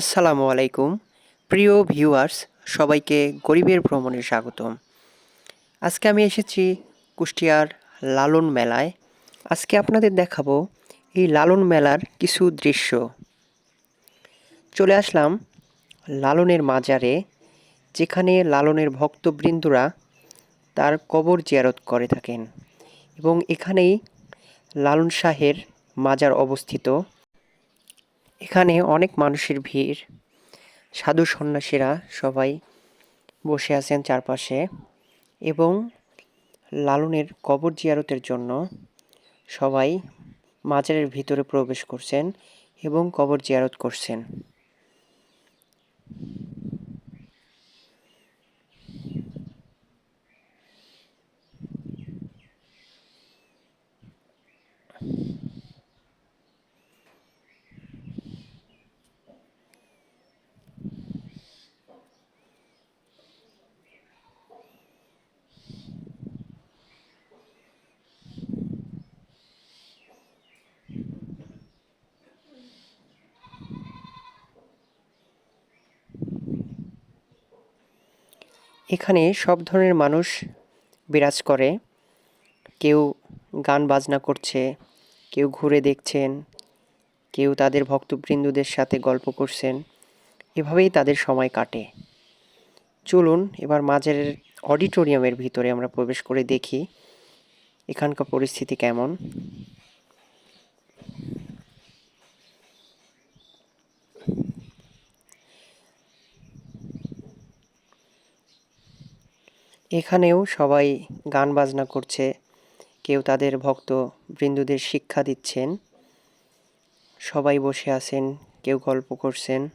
আসসালামু আলাইকুম। প্রিয় ভিউয়ার্স, সবাইকে গরিবের ভ্রমণে স্বাগতম। আজকে আমি এসেছি কুষ্টিয়ার লালন মেলায়। আজকে আপনাদের দেখাবো এই লালন মেলার কিছু দৃশ্য। চলে আসলাম লালনের মাজারে, যেখানে লালনের ভক্তবৃন্দরা তার কবর জিয়ারত করে থাকেন এবং এখানেই লালন শাহের মাজার অবস্থিত। এখানে অনেক মানুষের ভিড়। সাধু সন্ন্যাসীরা সবাই বসে আছেন চারপাশে এবং লালনের কবর জিয়ারতের জন্য সবাই মাজারের ভিতরে প্রবেশ করছেন এবং কবর জিয়ারত করছেন। এখানে সব ধরনের মানুষ বিরাজ করে। কেউ গান বাজনা করছে, কেউ ঘুরে দেখছেন, কেউ তাদের ভক্তবৃন্দদের সাথে গল্প করছেন। এভাবেই তাদের সময় কাটে। চলুন এবার মাঝের অডিটোরিয়ামের ভিতরে আমরা প্রবেশ করে দেখি, এখানকার পরিস্থিতি কেমন। এখানেও সবাই গান বাজনা করছে। কেউ তাদের ভক্ত বৃন্দুদের শিক্ষা দিচ্ছেন। সবাই বসে আছেন, কেউ গল্প করছেন।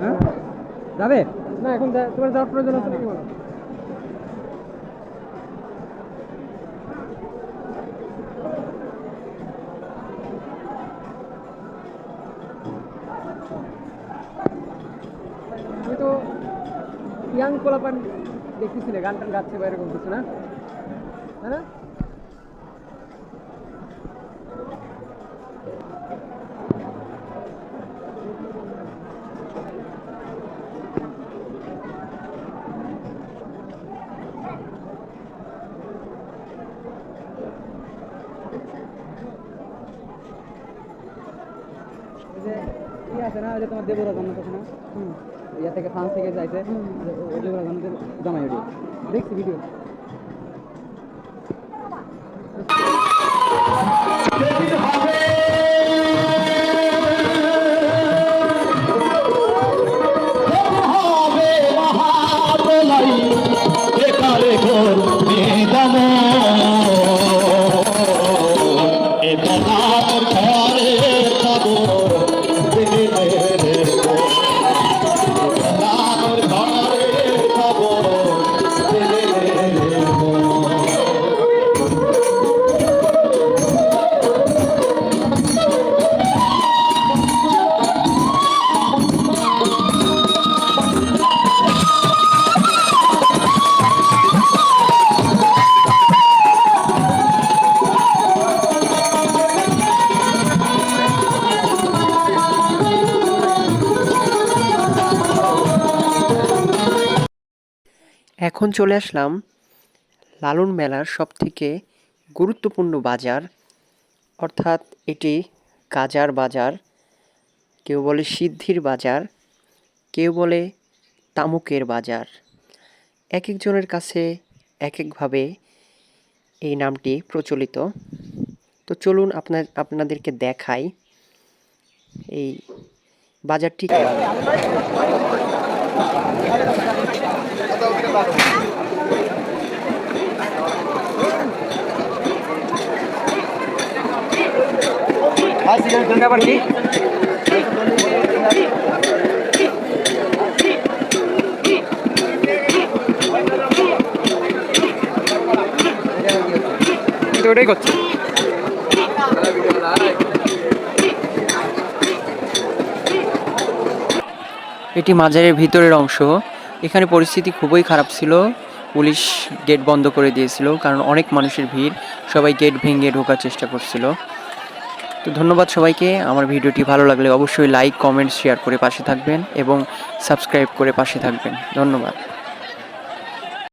হ্যাঁ? যাবে? না, এখন তোমার যাওয়ার প্রয়োজন আছে নাকি বলো? তো ইয়াং কোলাপান দেখতেছিলে, গান টান গাচ্ছে বা এরকম কিছু, না? হ্যাঁ না ওই যে ইয়ে আছে না? ওই যে তোমার দেবরা জান্নাত আছে না? ইয়া থেকে ফ্রান্স থেকে যাইছে দেবরা জান্নাতের জামাই ওটি দেখছি ভিডিও ঘরে এখন চলে আসলাম লালন মেলার সবথেকে গুরুত্বপূর্ণ বাজার। অর্থাৎ এটি গাজার বাজার, কেউ বলে সিদ্ধির বাজার, কেউ বলে তামুকের বাজার। এক একজনের কাছে এক একভাবে এই নামটি প্রচলিত। তো চলুন আপনার, আপনাদেরকে দেখাই এই বাজারটি ব্যাপার ওটাই করছে। এটি মাজারের ভিতরের অংশ। এখানে পরিস্থিতি খুবই খারাপ ছিল। পুলিশ গেট বন্ধ করে দিয়েছিল, কারণ অনেক মানুষের ভিড়। সবাই গেট ভেঙে ঢোকার চেষ্টা করছিল। তো ধন্যবাদ সবাইকে। আমার ভিডিওটি ভালো লাগলে অবশ্যই লাইক কমেন্ট শেয়ার করে পাশে থাকবেন এবং সাবস্ক্রাইব করে পাশে থাকবেন। ধন্যবাদ।